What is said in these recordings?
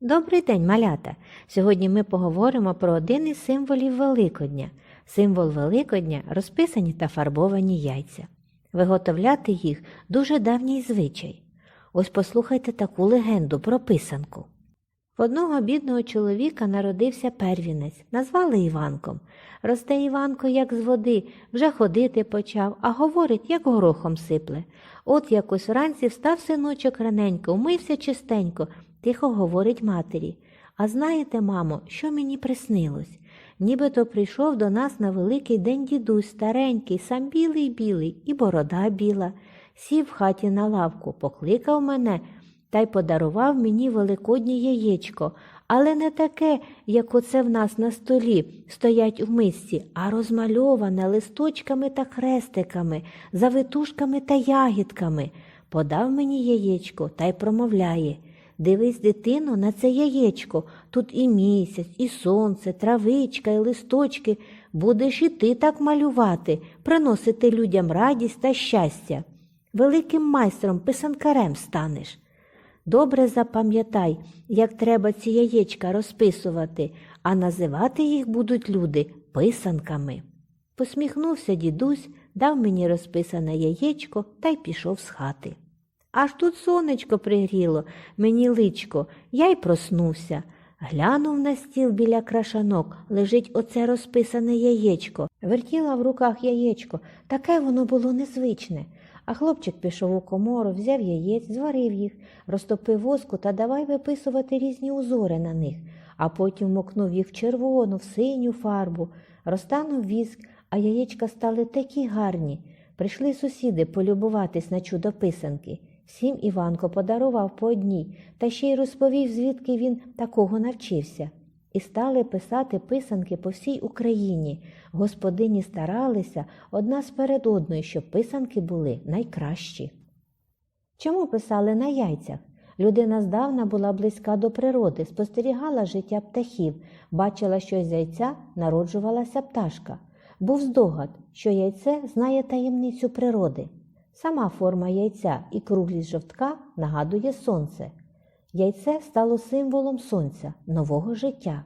Добрий день, малята! Сьогодні ми поговоримо про один із символів Великодня. Символ Великодня розписані та фарбовані яйця. Виготовляти їх дуже давній звичай. Ось послухайте таку легенду про писанку. В одного бідного чоловіка народився первінець, назвали Іванком. Росте Іванко, як з води, вже ходити почав, а говорить, як горохом сипле. От якось вранці встав синочок раненько, умився чистенько, тихо говорить матері. А знаєте, мамо, що мені приснилось? Нібито прийшов до нас на великий день дідусь, старенький, сам білий білий, і борода біла. Сів в хаті на лавку, покликав мене та й подарував мені великоднє яєчко, але не таке, як оце в нас на столі стоять у мисці, а розмальоване листочками та хрестиками, завитушками та ягідками. Подав мені яєчко та й промовляє. Дивись, дитино, на це яєчко. Тут і місяць, і сонце, травичка, і листочки. Будеш і ти так малювати, приносити людям радість та щастя. Великим майстром писанкарем станеш. Добре запам'ятай, як треба ці яєчка розписувати, а називати їх будуть люди писанками. Посміхнувся дідусь, дав мені розписане яєчко та й пішов з хати. Аж тут сонечко пригріло, мені личко, я й проснувся. Глянув на стіл біля крашанок, лежить оце розписане яєчко. Вертіла в руках яєчко, таке воно було незвичне. А хлопчик пішов у комору, взяв яєць, зварив їх, розтопив воску та давай виписувати різні узори на них, а потім мокнув їх в червону, в синю фарбу, розтанув віск, а яєчка стали такі гарні. Прийшли сусіди полюбуватись на чудо писанки. Всім Іванко подарував по одній, та ще й розповів, звідки він такого навчився. І стали писати писанки по всій Україні. Господині старалися одна сперед одної, щоб писанки були найкращі. Чому писали на яйцях? Людина здавна була близька до природи, спостерігала життя птахів, бачила, що з яйця народжувалася пташка. Був здогад, що яйце знає таємницю природи. Сама форма яйця і круглість жовтка нагадує сонце. Яйце стало символом сонця, нового життя.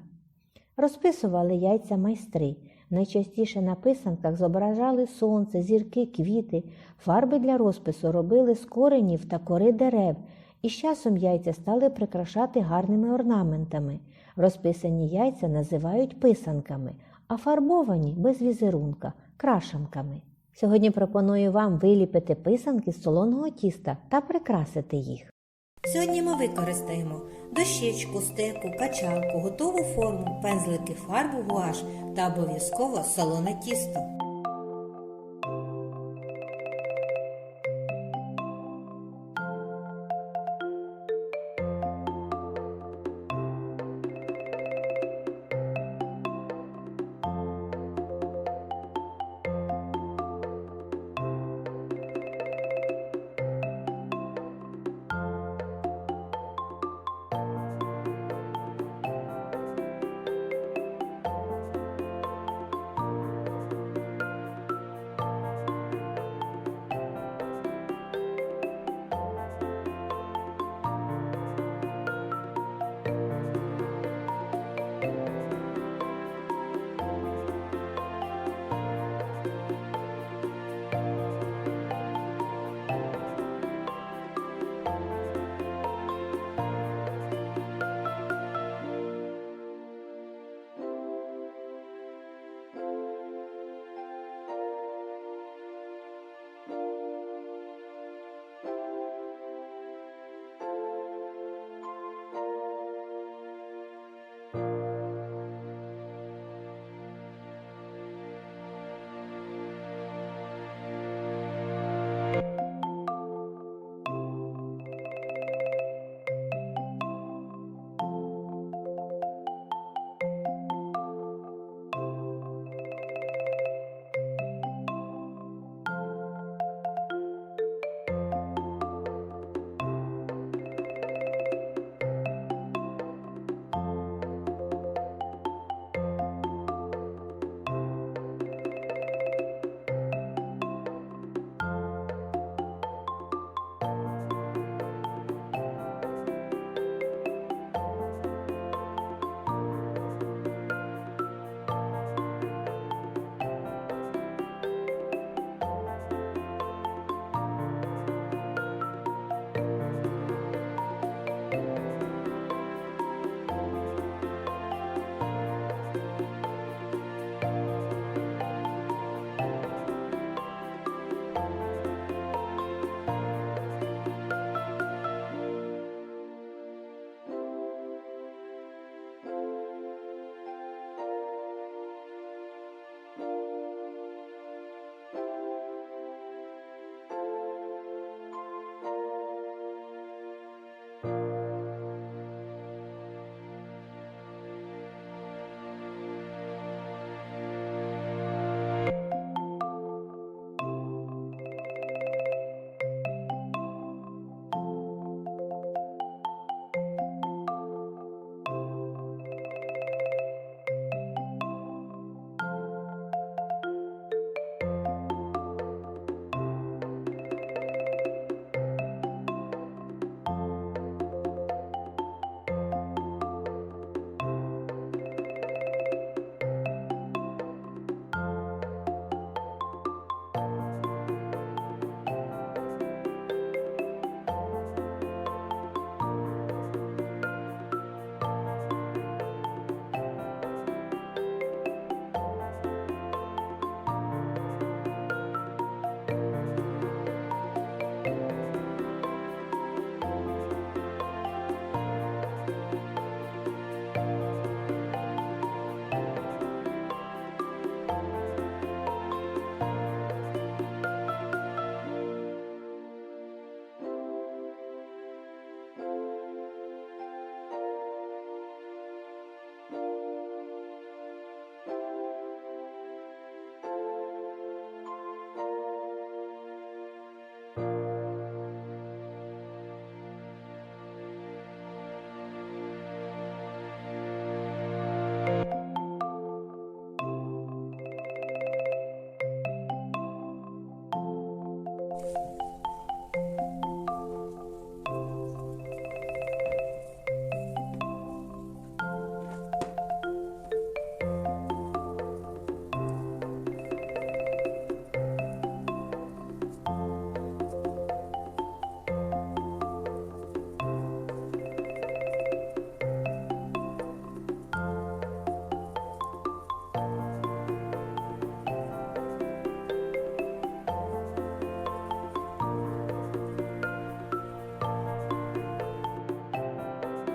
Розписували яйця майстри. Найчастіше на писанках зображали сонце, зірки, квіти. Фарби для розпису робили з коренів та кори дерев, і з часом яйця стали прикрашати гарними орнаментами. Розписані яйця називають писанками, а фарбовані без візерунка крашанками. Сьогодні пропоную вам виліпити писанки з солоного тіста та прикрасити їх. Сьогодні ми використаємо дощечку, стеку, качалку, готову форму, пензлики фарбу гуаш та обов'язково солоне тісто.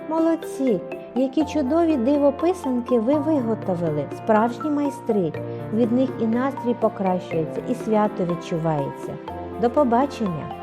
Молодці! Які чудові дивописанки ви виготовили, справжні майстри. Від них і настрій покращується, і свято відчувається. До побачення!